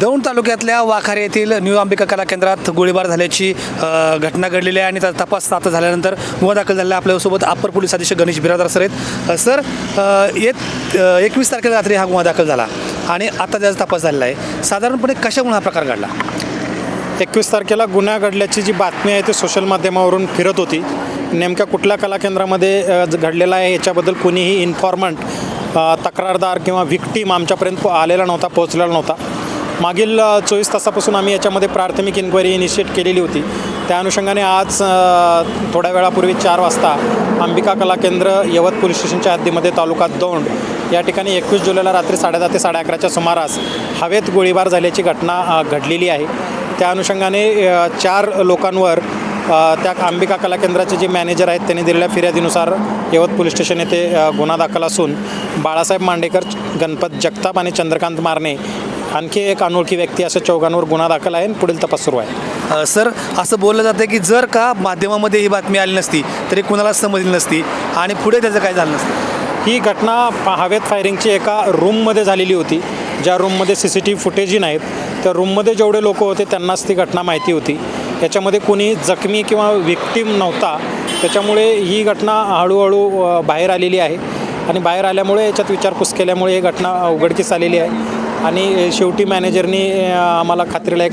दौंड तालुक्यातल्या वाखारे येथील न्यू अंबिका कला केंद्रात गोळीबार झाल्याची घटना घडलेली आहे आणि त्याचा तपास आता झाल्यानंतर गुन्हा दाखल झालेला आहे. आपल्यासोबत अप्पर पोलीस अधीक्षक गणेश बिरादार सर आहेत. सर येत एकवीस तारखेला रात्री हा गुन्हा दाखल झाला आणि आता त्याचा तपास झालेला आहे. साधारणपणे कशामुळे हा प्रकार घडला? एकवीस तारखेला गुन्हा घडल्याची जी बातमी आहे ती सोशल माध्यमावरून फिरत होती. नेमक्या कुठल्या कला केंद्रामध्ये घडलेला आहे याच्याबद्दल कोणीही इन्फॉर्मंट तक्रारदार किंवा विक्टीम आमच्यापर्यंत आलेला नव्हता पोहोचलेला नव्हता. मागील चोवीस तासापासून आम्ही याच्यामध्ये प्राथमिक इन्क्वायरी इनिशिएट केलेली होती. त्या अनुषंगाने आज थोड्या वेळापूर्वी चार वाजता अंबिका कला केंद्र यवत पोलीस स्टेशनच्या हद्दीमध्ये तालुका दौंड या ठिकाणी एकवीस जुलैला रात्री साडेदहा ते साडे अकराच्या सुमारास हवेत गोळीबार झाल्याची घटना घडलेली आहे. त्या अनुषंगाने चार लोकांवर त्या अंबिका कला केंद्राचे जे मॅनेजर आहेत त्यांनी दिलेल्या फिर्यादीनुसार यवत पोलीस स्टेशन येथे गुन्हा दाखल असून बाळासाहेब मांडेकर गणपत जगताप आणि चंद्रकांत मारणे आणखी एक अनोळखी व्यक्ती अशा चौघांवर गुन्हा दाखल आहे आणि पुढील तपास सुरू आहे. सर असं बोललं जातं की जर का माध्यमामध्ये ही बातमी आली नसती तरी कुणाला समजली नसती आणि पुढे त्याचं काय झालं नसतं? ही घटना हवेत फायरिंगची एका रूममध्ये झालेली होती. ज्या रूममध्ये सी सी टी व्ही फुटेजही नाहीत त्या रूममध्ये जेवढे लोक होते त्यांनाच ती घटना माहिती होती. याच्यामध्ये कोणी जखमी किंवा विक्टीम नव्हता. त्याच्यामुळे ही घटना हळूहळू बाहेर आलेली आहे. आणि बाहेर आल्यामुळे याच्यात विचारपूस केल्यामुळे ही घटना उघडकीस आलेली आहे. आणि शेवटी मॅनेजरनी आम्हाला खात्रीला एक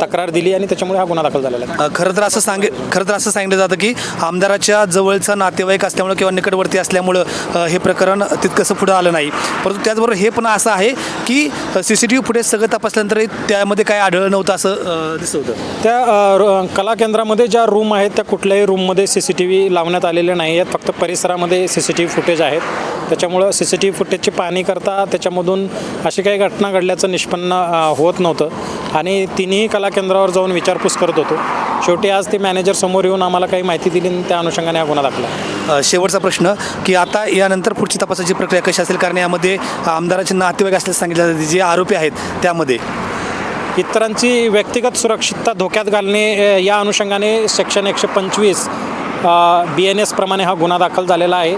तक्रार दिली आणि त्याच्यामुळे हा गुन्हा दाखल झालेला आहे. खरं तर असं सांगे खरं तर असं सांगितलं जातं की आमदाराच्या जवळचा नातेवाईक असल्यामुळं किंवा निकटवर्ती असल्यामुळं हे प्रकरण तितकंसं पुढं आलं नाही. परंतु त्याचबरोबर हे पण असं आहे की C C T V footage सगळं तपासल्यानंतर त्यामध्ये काय आढळलं नव्हतं असं दिसत होतं. त्या कला केंद्रामध्ये ज्या रूम आहेत त्या कुठल्याही रूममध्ये सी सी टी व्ही लावण्यात आलेले नाही आहेत. फक्त परिसरामध्ये C C T V footage आहेत. त्याच्यामुळं सी सी टी व्ही फुटेजची पाहणी करता त्याच्यामधून अशी काही घटना घडल्याचं निष्पन्न होत नव्हतं. आणि तिन्ही कला केंद्रावर जाऊन विचारपूस करत होतो. शेवटी आज ते मॅनेजर समोर येऊन आम्हाला काही माहिती दिली आणि त्या अनुषंगाने हा गुन्हा दाखला. शेवटचा प्रश्न की आता यानंतर पुढची तपासाची प्रक्रिया कशी असेल? कारण यामध्ये आमदाराचे नातेवाईक असल्याचं सांगितलं जातं. जे आरोपी आहेत त्यामध्ये. इतरांची व्यक्तिगत सुरक्षितता धोक्यात घालणे या अनुषंगाने सेक्शन एकशे पंचवीस बी एन एसप्रमाणे हा गुन्हा दाखल झालेला आहे.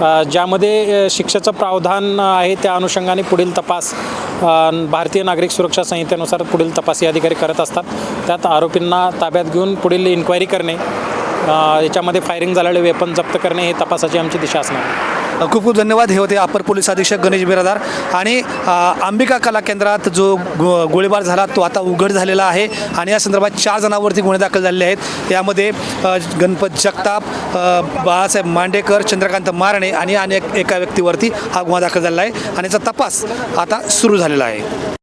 ज्यामध्ये शिक्षेचं प्रावधान आहे त्या अनुषंगाने पुढील तपास भारतीय नागरिक सुरक्षा संहितेनुसार पुढील तपास अधिकारी करत असतात. त्यात आरोपींना ताब्यात घेऊन पुढील इन्क्वायरी करणे याच्यामध्ये फायरिंग झालेले वेपन जप्त करणे हे तपासाची आमची दिशा असणार आहे. खूप खूप धन्यवाद. हे होते अपर पोलीस अधीक्षक गणेश बिरादार आणि अंबिका कला केंद्रात जो गो गोळीबार झाला तो आता उघड झालेला आहे आणि या संदर्भात चार जणांवरती गुन्हे दाखल झालेले आहेत. यामध्ये गणपत जगताप बाळासाहेब मांडेकर चंद्रकांत मारणे आणि अनेक एका व्यक्तीवरती हा गुन्हा दाखल झालेला आहे आणि याचा तपास आता सुरू झालेला आहे.